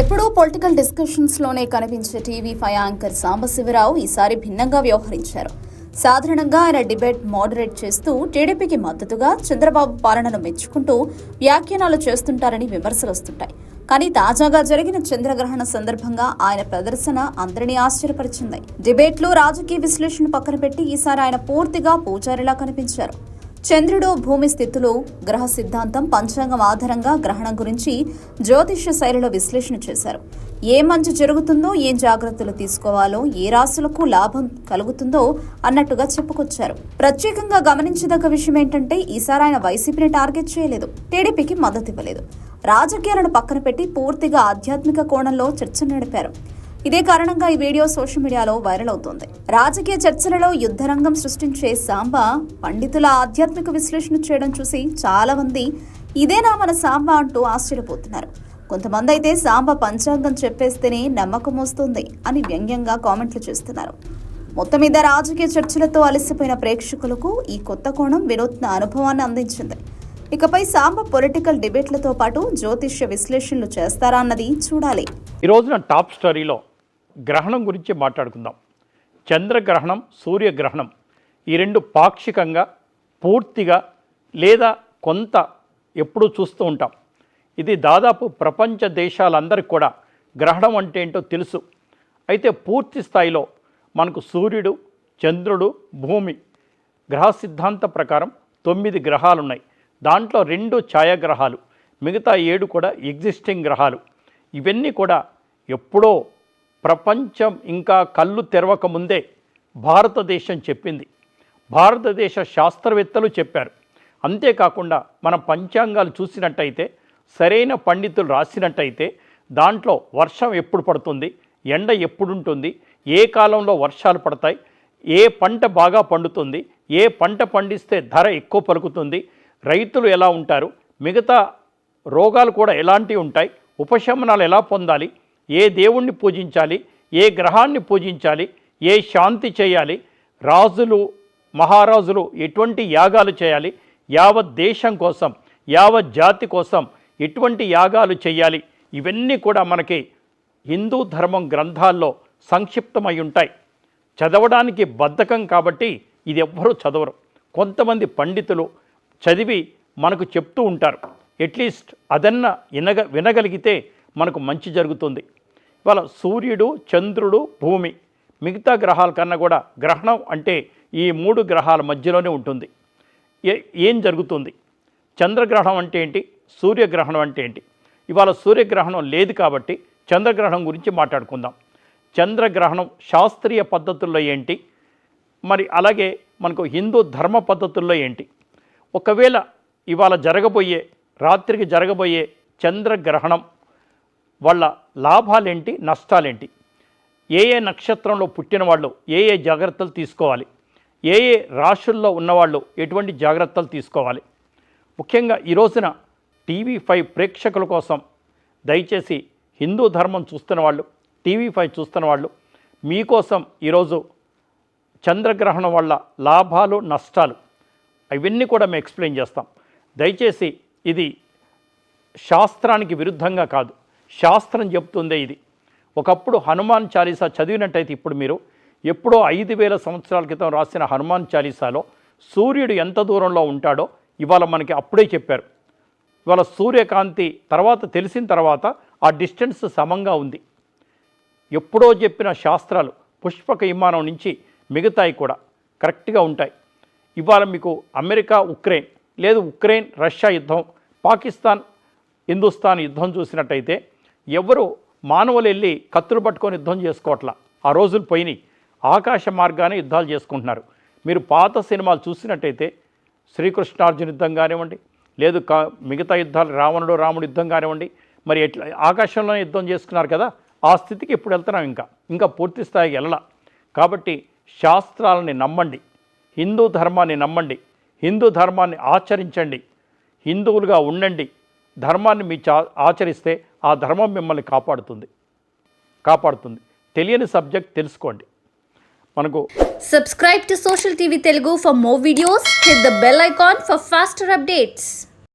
ఎప్పుడూ పొలిటికల్ డిస్కషన్స్లోనే కనిపించే TV five anchor Sambasivarao ఈసారి భిన్నంగా వ్యవహరించారు. సాధారణంగా ఆయన డిబేట్ మోడరేట్ చేస్తూ టీడీపీకి మద్దతుగా చంద్రబాబు పాలనను మెచ్చుకుంటూ వ్యాఖ్యానాలు చేస్తుంటారని విమర్శలు వస్తుంటాయి. కానీ తాజాగా జరిగిన చంద్రగ్రహణ సందర్భంగా ఆయన ప్రదర్శన అందరినీ ఆశ్చర్యపరిచింది. డిబేట్లు రాజకీయ విశ్లేషణ పక్కన పెట్టి ఈసారి ఆయన పూర్తిగా పూజారిలా కనిపించారు. చంద్రుడు భూమి స్థితులు గ్రహ సిద్ధాంతం పంచాంగం ఆధారంగా గ్రహణం గురించి జ్యోతిష్య శైలిలో విశ్లేషణ చేశారు. ఏ మంచి జరుగుతుందో ఏం జాగ్రత్తలు తీసుకోవాలో ఏ రాశులకు లాభం కలుగుతుందో అన్నట్టుగా చెప్పుకొచ్చారు. ప్రత్యేకంగా గమనించదగ్గ విషయం ఏంటంటే ఈసారి ఆయన వైసీపీని టార్గెట్ చేయలేదు. టీడీపీకి మద్దతు ఇవ్వలేదు రాజకీయాలను పక్కన పెట్టి పూర్తిగా ఆధ్యాత్మిక కోణంలో చర్చ నడిపారు. ఇదే కారణంగా ఈ వీడియో సోషల్ మీడియాలో వైరల్ అవుతోంది. రాజకీయ చర్చలలో యుద్ధరంగం సృష్టించే సాంబా పండితుల ఆధ్యాత్మిక విశ్లేషణ చేయడం చూసి చాలా మంది ఇదేనా మన సాంబా అంటూ ఆశ్చర్యపోతున్నారు. కొంతమంది అయితే సాంబా పంచాంగం చెప్పేస్తేనే నమ్మకం వస్తుంది అని వ్యంగ్యంగా కామెంట్లు చేస్తున్నారు. మొత్తం మీద రాజకీయ చర్చలతో అలసిపోయిన ప్రేక్షకులకు ఈ కొత్త కోణం వినూత్న అనుభవాన్ని అందించింది. ఇకపై సాంబ పొలిటికల్ డిబేట్లతో పాటు జ్యోతిష్య విశ్లేషణలు చేస్తారా అన్నది చూడాలి. ఈ రోజున టాప్ స్టోరీలో గ్రహణం గురించి మాట్లాడుకుందాం. చంద్రగ్రహణం సూర్యగ్రహణం ఈ రెండు పాక్షికంగా పూర్తిగా లేదా కొంత ఎప్పుడూ చూస్తూ ఉంటాం. ఇది దాదాపు ప్రపంచ దేశాలందరికీ కూడా గ్రహణం అంటే ఏంటో తెలుసు. అయితే పూర్తి స్థాయిలో మనకు సూర్యుడు చంద్రుడు భూమి గ్రహ సిద్ధాంత ప్రకారం తొమ్మిది గ్రహాలు ఉన్నాయి దాంట్లో రెండు ఛాయాగ్రహాలు మిగతా ఏడు కూడా ఎగ్జిస్టింగ్ గ్రహాలు. ఇవన్నీ కూడా ఎప్పుడో ప్రపంచం ఇంకా కళ్ళు తెరవక ముందే భారతదేశం చెప్పింది. భారతదేశ శాస్త్రవేత్తలు చెప్పారు. అంతేకాకుండా మనం పంచాంగాలు చూసినట్టయితే సరైన పండితులు రాసినట్టయితే దాంట్లో వర్షం ఎప్పుడు పడుతుంది ఎండ ఎప్పుడుంటుంది ఏ కాలంలో వర్షాలు పడతాయి ఏ పంట బాగా పండుతుంది ఏ పంట పండిస్తే ధర ఎక్కువ పలుకుతుంది రైతులు ఎలా ఉంటారు మిగతా రోగాలు కూడా ఎలాంటివి ఉంటాయి ఉపశమనాలు ఎలా పొందాలి ఏ దేవుణ్ణి పూజించాలి ఏ గ్రహాన్ని పూజించాలి ఏ శాంతి చేయాలి రాజులు మహారాజులు ఎటువంటి యాగాలు చేయాలి యావత్ దేశం కోసం యావత్ జాతి కోసం ఎటువంటి యాగాలు చేయాలి ఇవన్నీ కూడా మనకి హిందూ ధర్మం గ్రంథాల్లో సంక్షిప్తమై ఉంటాయి. చదవడానికి బద్ధకం కాబట్టి ఇది ఎవ్వరూ చదవరు. కొంతమంది పండితులు చదివి మనకు చెప్తూ ఉంటారు. అట్లీస్ట్ అదన్న వినగ వినగలిగితే మనకు మంచి జరుగుతుంది. ఇవాళ సూర్యుడు చంద్రుడు భూమి. మిగతా గ్రహాల కన్నా కూడా గ్రహణం అంటే ఈ మూడు గ్రహాల మధ్యలోనే ఉంటుంది. ఏ ఏం జరుగుతుంది? చంద్రగ్రహణం అంటే ఏంటి? సూర్యగ్రహణం అంటే ఏంటి? ఇవాళ సూర్యగ్రహణం లేదు కాబట్టి చంద్రగ్రహణం గురించి మాట్లాడుకుందాం. చంద్రగ్రహణం శాస్త్రీయ పద్ధతుల్లో ఏంటి? మరి అలాగే మనకు హిందూ ధర్మ పద్ధతుల్లో ఏంటి? ఒకవేళ ఇవాళ జరగబోయే రాత్రికి జరగబోయే చంద్రగ్రహణం వాళ్ళ లాభాలేంటి నష్టాలేంటి? ఏ ఏ నక్షత్రంలో పుట్టిన వాళ్ళు ఏ ఏ జాగ్రత్తలు తీసుకోవాలి? ఏ ఏ రాశుల్లో ఉన్నవాళ్ళు ఎటువంటి జాగ్రత్తలు తీసుకోవాలి? ముఖ్యంగా ఈ రోజున టీవీ ఫైవ్ ప్రేక్షకుల కోసం దయచేసి హిందూ ధర్మం చూస్తున్న వాళ్ళు టీవీ ఫైవ్ చూస్తున్న వాళ్ళు మీకోసం ఈరోజు చంద్రగ్రహణం వల్ల లాభాలు నష్టాలు అవన్నీ కూడా మేము ఎక్స్ప్లెయిన్ చేస్తాం. దయచేసి ఇది శాస్త్రానికి విరుద్ధంగా కాదు. శాస్త్రం చెప్తుందే ఇది. ఒకప్పుడు హనుమాన్ చాలీసా చదివినట్టయితే ఇప్పుడు మీరు ఎప్పుడో ఐదు వేల సంవత్సరాల క్రితం రాసిన హనుమాన్ చాలీసాలో సూర్యుడు ఎంత దూరంలో ఉంటాడో ఇవాళ మనకి అప్పుడే చెప్పారు. ఇవాళ సూర్యకాంతి తర్వాత తెలిసిన తర్వాత ఆ డిస్టెన్స్ సమంగా ఉంది. ఎప్పుడో చెప్పిన శాస్త్రాలు పుష్పక విమానం నుంచి మిగతాయి కూడా కరెక్ట్గా ఉంటాయి. ఇవాళ మీకు అమెరికా ఉక్రెయిన్ లేదు ఉక్రెయిన్ రష్యా యుద్ధం పాకిస్తాన్ హిందుస్థాన్ యుద్ధం చూసినట్టయితే ఎవ్వరూ మానవులు వెళ్ళి కత్తులు పట్టుకొని యుద్ధం చేసుకోవట్లా. ఆ రోజులు పోయినాయి. ఆకాశ మార్గానే యుద్ధాలు చేసుకుంటున్నారు. మీరు పాత సినిమాలు చూసినట్టయితే శ్రీకృష్ణార్జున యుద్ధం కానివ్వండి లేదు కా మిగతా యుద్ధాలు రావణుడు రాముడు యుద్ధం కానివ్వండి మరి ఎట్లా ఆకాశంలోనే యుద్ధం చేసుకున్నారు కదా ఆ స్థితికి ఇప్పుడు వెళ్తున్నాం ఇంకా. ఇంకా పూర్తి స్థాయికి వెళ్ళాల. కాబట్టి శాస్త్రాలని నమ్మండి హిందూ ధర్మాన్ని నమ్మండి హిందూ ధర్మాన్ని ఆచరించండి హిందువులుగా ఉండండి ధర్మాన్ని మీ చా ఆచరిస్తే ఆ ధర్మం మిమ్మల్ని కాపాడుతుంది. కాపాడుతుంది. తెలియని సబ్జెక్ట్ తెలుసుకోండి. మనకు subscribe to social TV Telugu for more videos hit the bell icon for faster updates